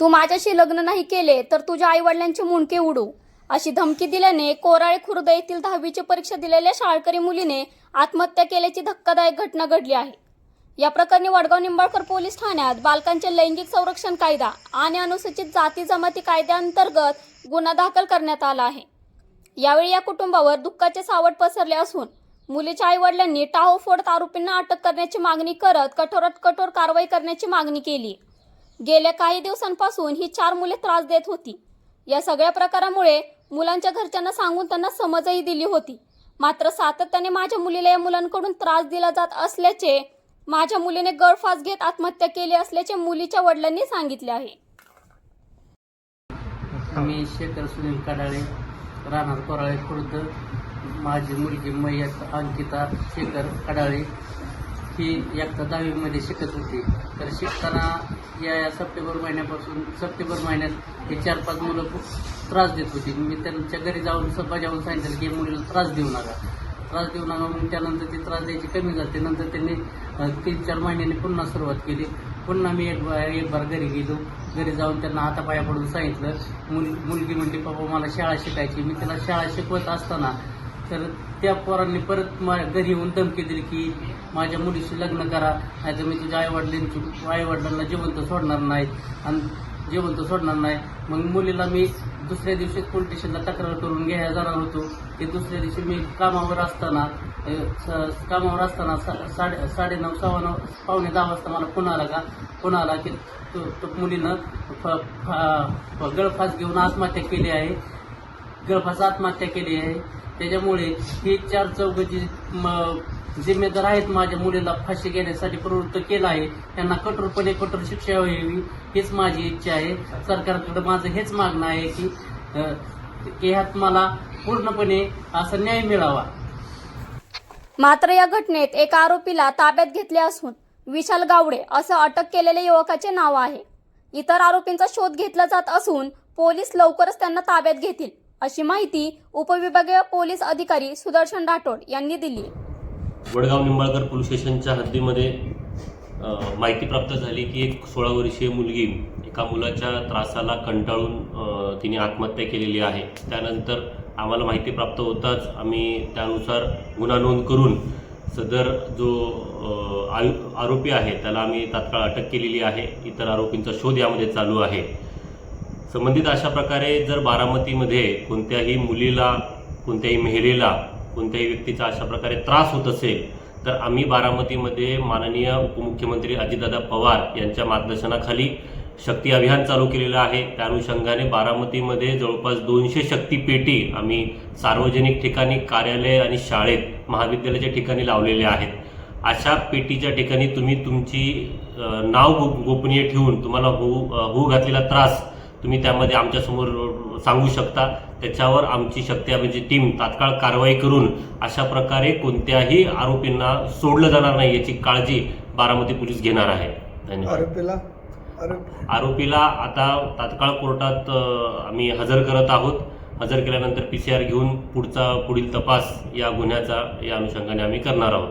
तू माझ्याशी लग्न नाही केले तर तुझ्या आईवडिलांचे मुंडके उडू. अशी धमकी दिल्याने कोराळे खुर्द येथील दहावीची परीक्षा दिलेल्या शाळकरी मुलीने आत्महत्या केल्याची धक्कादायक घटना घडली आहे. या प्रकरणी वडगाव निंबाळकर पोलीस ठाण्यात बालकांचे लैंगिक संरक्षण कायदा आणि अनुसूचित जाती जमाती कायद्याअंतर्गत गुन्हा दाखल करण्यात आला आहे. यावेळी या कुटुंबावर दुःखाचे सावट पसरले असून मुलीच्या आईवडिलांनी टाहो फोडत आरोपींना अटक करण्याची मागणी करत कठोरात कठोर कारवाई करण्याची मागणी केली. गेल्या काही दिवसांपासून ही चार मुले त्रास देत होती. या सगळ्या प्रकारामुळे मुलांच्या घरच्यांना सांगून त्यांना समजही दिली होती. मात्र सातत्याने माझ्या मुलीला या मुलांकडून त्रास दिला जात असल्याचे माझ्या मुलीने गळफास घेत आत्महत्या केली असल्याचे मुलीच्या वडिलांनी सांगितले आहे. मी शेखर सुनील कडाळे राहणार कोराळे खुर्द. माझी मुलगी मयत अंकिता शेखर कडाळे. ही एकता दहावीमध्ये शिकत होती. तर शिकताना या या सप्टेंबर महिन्यापासून सप्टेंबर महिन्यात हे चार पाच मुलं खूप त्रास देत होती. मी त्यांच्या घरी जाऊन सभा जाऊन सांगितलं की मुलीला त्रास देऊ नका. त्रास देऊ नका म्हणून त्यानंतर ती त्रास द्यायची कमी झाली. नंतर त्यांनी तीन चार महिन्यांनी पुन्हा सुरुवात केली. पुन्हा मी एक बा- एक बार घरी गेलो. घरी जाऊन त्यांना हातापाया पडून सांगितलं मुल मुलगी म्हणते पप्पा मला शाळा शिकायची. मी त्याला शाळा शिकवत असताना तर त्या पोरांनी परत मा घरी येऊन धमकी दिली की माझ्या मुलीशी लग्न करा नाही तर मी तुझ्या आईवडिलांची आईवडिलांना जिवंत सोडणार नाही आणि जिवंत सोडणार नाही. मग मुलीला मी दुसऱ्या दिवशी पोलीस स्टेशनला तक्रार करून घ्यायला जाणार होतो. की दुसऱ्या दिवशी मी कामावर असताना स- कामावर असताना सा- साडे साडेनऊ सव्वा नऊ पावणे दहा वाजता मला फोन आला का? फोन आला की तो मुलीनं फ- गळफास घेऊन आत्महत्या केली आहे. गळफास आत्महत्या केली आहे. त्याच्यामुळे हे चार चौघी जिम्मेदार आहेत माझ्या मुलीला फाशी घेण्यासाठी प्रवृत्त केलं आहे. त्यांना कठोरपणे कठोर शिक्षा व्हावी हीच माझी इच्छा आहे. सरकारकडे माझं हेच मागणं आहे की की ह्यात मला पूर्णपणे असा न्याय मिळावा. मात्र या घटनेत एका आरोपीला ताब्यात घेतले असून विशाल गावडे असं अटक केलेल्या युवकाचे नाव आहे. इतर आरोपींचा शोध घेतला जात असून पोलीस लवकरच त्यांना ताब्यात घेतील. अशी माहिती उपविभागीय पोलीस अधिकारी सुदर्शन राठोड यांनी दिली. वडगाव निंबाळकर पोलीस स्टेशनच्या हद्दीमध्ये माहिती प्राप्त झाली की एक सोळा वर्षीय मुलगी एका मुलाच्या त्रासाला कंटाळून तिने आत्महत्या केलेली आहे. त्यानंतर आम्हाला माहिती प्राप्त होताच आम्ही त्यानुसार गुन्हा नोंद करून सदर जो आयु- आरोपी आहे त्याला आम्ही तात्काळ अटक केलेली आहे. इतर आरोपींचा शोध यामध्ये चालू आहे. संबंधित अशा प्रकारे जर बारामतीमध्ये कोणत्याही मुलीला कोणत्याही महिलेला कोणत्याही व्यक्तीचा अशा प्रकारे त्रास होत असेल तर आम्ही बारामतीमध्ये माननीय उपमुख्यमंत्री अजितदादा पवार यांच्या मार्गदर्शनाखाली शक्ती अभियान चालू केलेलं आहे. त्या अनुषंगाने बारामतीमध्ये जवळपास दोनशे शक्ती पेटी आम्ही सार्वजनिक ठिकाणी कार्यालय आणि शाळेत महाविद्यालयाच्या ठिकाणी लावलेल्या आहेत. अशा पेटीच्या ठिकाणी तुम्ही तुमची नाव गो गोपनीय ठेवून तुम्हाला होऊ होऊ घातलेला त्रास तुम्ही त्यामध्ये आमच्यासमोर सांगू शकता. त्याच्यावर आमची शक्ती अभियानची टीम तात्काळ कारवाई करून अशा प्रकारे कोणत्याही आरोपींना सोडलं जाणार नाही याची काळजी बारामती पोलीस घेणार आहे. धन्यवाद. आरोपीला? आरोप आरोपीला आता तात्काळ कोर्टात आम्ही हजर करत आहोत. हजर केल्यानंतर पी सी आर घेऊन पुढचा पुढील तपास या गुन्ह्याचा या अनुषंगाने आम्ही करणार आहोत.